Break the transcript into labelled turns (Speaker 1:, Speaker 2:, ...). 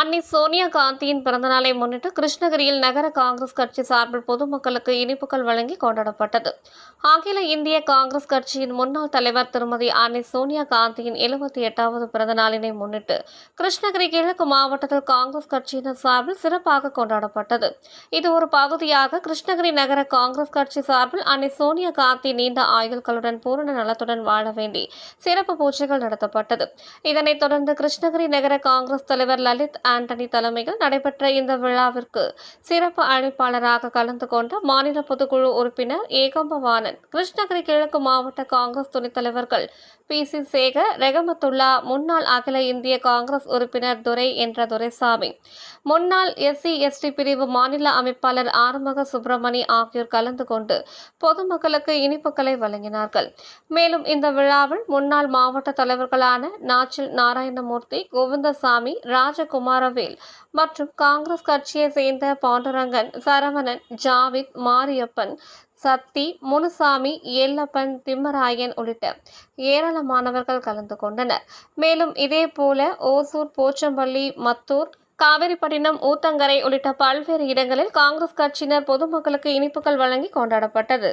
Speaker 1: அன்னை சோனியா காந்தியின் பிறந்தநாளை முன்னிட்டு கிருஷ்ணகிரியில் நகர காங்கிரஸ் கட்சி சார்பில் பொதுமக்களுக்கு இனிப்புகள் வழங்கி கொண்டாடப்பட்டது. அகில இந்திய காங்கிரஸ் கட்சியின் முன்னாள் தலைவர் திருமதி அன்னை சோனியா காந்தியின் எழுபத்தி எட்டாவது பிறந்தநாளினை முன்னிட்டு கிருஷ்ணகிரி கிழக்கு மாவட்டத்தில் காங்கிரஸ் கட்சியினர் சார்பில் சிறப்பாக கொண்டாடப்பட்டது. இது ஒரு பகுதியாக கிருஷ்ணகிரி நகர காங்கிரஸ் கட்சி சார்பில் அன்னை சோனியா காந்தி நீண்ட ஆயுள்களுடன் பூரண நலத்துடன் வாழ வேண்டி சிறப்பு பூஜைகள் நடத்தப்பட்டது. இதனைத் தொடர்ந்து கிருஷ்ணகிரி நகர காங்கிரஸ் தலைவர் லலித் ஆண்டனி தலைமையில் நடைபெற்ற இந்த விழாவிற்கு சிறப்பு அழைப்பாளராக கலந்து கொண்ட மாநில பொதுக்குழு உறுப்பினர் ஏகம்பவாணன் கிருஷ்ணகிரி கிழக்கு மாவட்ட காங்கிரஸ் துணைத் தலைவர்கள் பி. சி. சேகர் ரெகமத்துல்லா முன்னாள் அகில இந்திய காங்கிரஸ் உறுப்பினர் துரை என்ற துரைசாமி முன்னாள் எஸ்சி எஸ்டி பிரிவு மாநில அமைப்பாளர் ஆறுமுக சுப்பிரமணி ஆகியோர் கலந்து கொண்டு பொதுமக்களுக்கு இனிப்புகளை வழங்கினார்கள். மேலும் இந்த விழாவில் முன்னாள் மாவட்ட தலைவர்களான நாச்சில் நாராயணமூர்த்தி கோவிந்தசாமி ராஜகுமார் ராஜகுமாரவேல் மற்றும் காங்கிரஸ் கட்சியை சேர்ந்த பாண்டுரங்கன் சரவணன் ஜாவித் மாரியப்பன் சக்தி முனுசாமி எல்லப்பன் திம்மராயன் உள்ளிட்ட ஏராளமானவர்கள் கலந்து கொண்டனர். மேலும் இதேபோல ஓசூர் போச்சம்பள்ளி மத்தூர் காவிரிப்பட்டினம் ஊத்தங்கரை உள்ளிட்ட பல்வேறு இடங்களில் காங்கிரஸ் கட்சியினர் பொதுமக்களுக்கு இனிப்புகள் வழங்கி கொண்டாடப்பட்டது.